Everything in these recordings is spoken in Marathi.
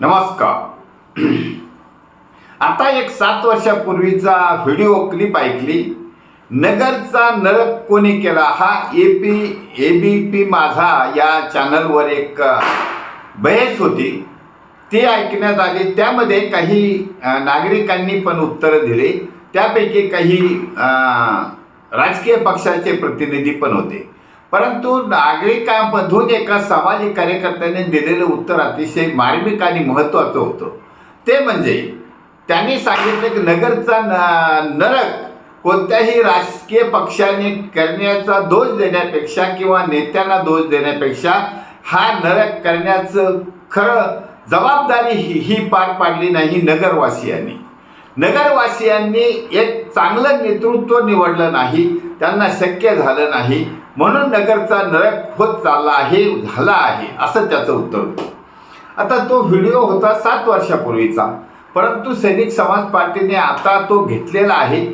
नमस्कार. आता एक सात वर्षापूर्वीचा व्हिडिओ क्लिप ऐकली. नगरचा नरक कोणी केला? हा A P A B P माझा या चॅनलवर एक बहेस होती. ती ऐकण्यात आली. त्यामध्ये काही नागरिकांनी पण उत्तरं दिली. त्यापैकी काही राजकीय पक्षाचे प्रतिनिधी पण होते. परंतु नागरिकांमधून एका सामाजिक कार्यकर्त्याने दिलेलं उत्तर अतिशय मार्मिक आणि महत्त्वाचं होतं. ते म्हणजे त्यांनी सांगितलं की नगरचा न नरक कोणत्याही राजकीय पक्षाने करण्याचा दोष देण्यापेक्षा किंवा नेत्यांना दोष देण्यापेक्षा हा नरक करण्याचं खरं जबाबदारी ही ही पार पाडली नाही नगरवासियांनी. नगरवासियांनी एक चांगलं नेतृत्व निवडलं नाही त्यांना शक्य झालं नाही म्हणून नगरचा नरक होत चालला आहे झाला आहे असं त्याचं उत्तर होतं. आता तो व्हिडिओ होता सात वर्षापूर्वीचा परंतु सैनिक समाज पार्टीने आता तो घेतलेला आहे.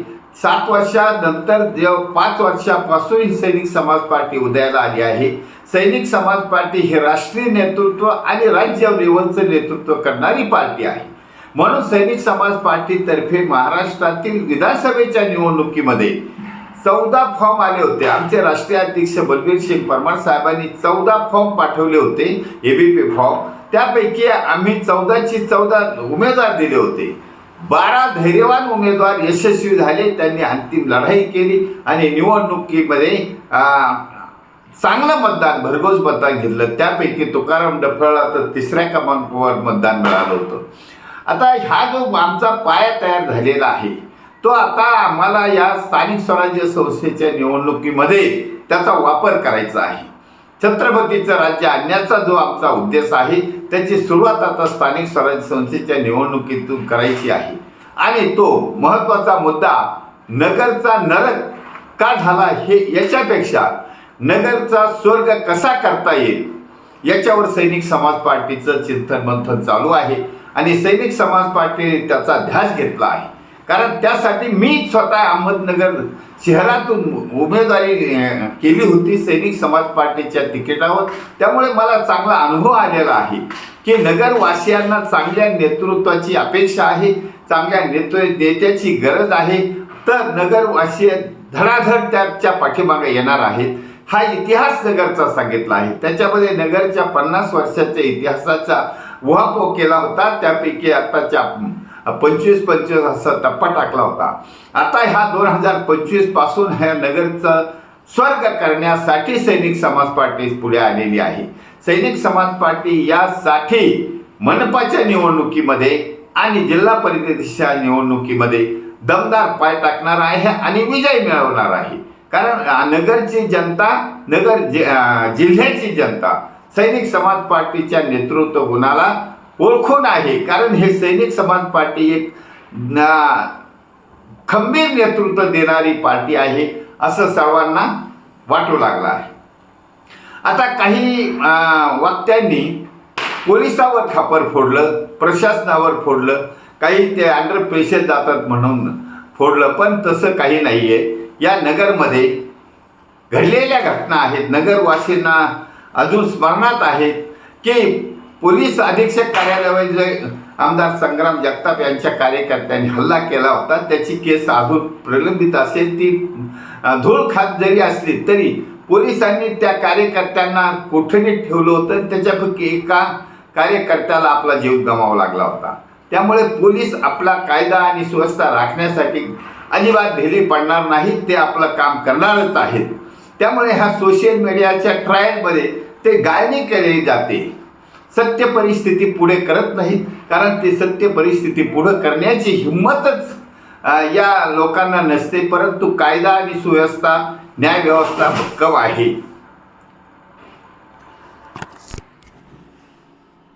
सात वर्षानंतर जेव्हा पाच वर्षापासून ही सैनिक समाज पार्टी उदयाला आली आहे. सैनिक समाज पार्टी हे राष्ट्रीय नेतृत्व आणि राज्य लेवलचं नेतृत्व करणारी पार्टी आहे. म्हणून सैनिक समाज पार्टीतर्फे महाराष्ट्रातील विधानसभेच्या निवडणुकीमध्ये चौदा फॉर्म आले होते. आमचे राष्ट्रीय अध्यक्ष बलबीर सिंग परमार साहेबांनी चौदा फॉर्म पाठवले होते ए बी पी फॉर्म. त्यापैकी आम्ही चौदाची चौदा उमेदवार दिले होते. बारा धैर्यवान उमेदवार यशस्वी झाले. त्यांनी अंतिम लढाई केली आणि निवडणुकीमध्ये चांगलं मतदान भरघोस मतदान घेतलं. त्यापैकी तुकाराम डफळला तर तिसऱ्या क्रमांकावर मतदान मिळालं होतं. आता हा जो आमचा पाया तयार झालेला आहे तो आता आम्हाला या स्थानिक स्वराज्य संस्थेच्या निवडणुकीमध्ये त्याचा वापर करायचा आहे. छत्रपतीचं राज्य आणण्याचा जो आमचा उद्देश आहे त्याची सुरुवात आता स्थानिक स्वराज्य संस्थेच्या निवडणुकीतून करायची आहे. आणि तो महत्त्वाचा मुद्दा नगरचा नरक का झाला हे याच्यापेक्षा नगरचा स्वर्ग कसा करता येईल याच्यावर सैनिक समाज पार्टीचं चिंतन मंथन चालू आहे. आणि सैनिक समाज पार्टीने त्याचा ध्यास घेतला आहे. कारण त्यासाठी मी स्वतः अहमदनगर शहरातून उमेदवारी केली होती सैनिक समाज पार्टीच्या तिकिटावर. त्यामुळे मला चांगला अनुभव आलेला आहे की नगरवासियांना चांगल्या नेतृत्वाची अपेक्षा आहे चांगल्या नेतृ नेत्याची गरज आहे. तर नगरवासी धडाधड त्याच्या पाठीमागे येणार आहेत. हा इतिहास नगरचा सांगितला आहे. त्याच्यामध्ये नगरच्या पन्नास वर्षाच्या इतिहासाचा उहापोह केला होता त्यापैकी आत्ताच्या पंचवीस पंचवीस असा टप्पा टाकला होता. आता ह्या दोन हजार पंचवीसपासून ह्या नगरचं स्वर्ग करण्यासाठी सैनिक समाज पार्टी पुढे आलेली आहे. सैनिक समाज पार्टी यासाठी मनपाच्या निवडणुकीमध्ये आणि जिल्हा परिषदेच्या निवडणुकीमध्ये दमदार पाय टाकणार आहे आणि विजय मिळवणार आहे. कारण नगरची जनता नगर जि जिल्ह्याची जनता सैनिक समाज पार्टीच्या नेतृत्व गुणाला ओळखून आहे कारण हे सैनिक समाज पार्टी एक खंबीर नेतृत्व देणारी पार्टी आहे असं सर्वांना वाटू लागलं आहे. आता काही वक्त्यांनी पोलिसावर खापर फोडलं प्रशासनावर फोडलं काही ते अंडर प्रेशर जातात म्हणून फोडलं पण तसं काही नाही आहे या नगरमध्ये घडलेल्या घटना आहेत. नगरवासींना अजून स्मरणात आहेत की पोलीस अधीक्षक कार्यालयावर जे आमदार संग्राम जगताप यांच्या कार्यकर्त्यांनी हल्ला केला होता त्याची केस अजून प्रलंबित असेल ती धूळ खात जरी असली तरी पोलिसांनी त्या कार्यकर्त्यांना कोठडीत ठेवलं होतं आणि त्याच्यापैकी एका कार्यकर्त्याला आपला जीव गमावा लागला होता. त्यामुळे पोलीस आपला कायदा आणि सुव्यवस्था राखण्यासाठी अजिबात ढिली पडणार नाहीत ते आपलं काम करणारच आहेत. त्यामुळे ह्या सोशल मीडियाच्या ट्रायलमध्ये ते गायनी केले जाते. सत्य परिस्थिती पुढे करत नाहीत. कारण ते सत्य परिस्थिती पुढे करण्याची हिंमतच या लोकांना नसते. परंतु कायदा आणि सुव्यवस्था न्यायव्यवस्था भक्कम आहे.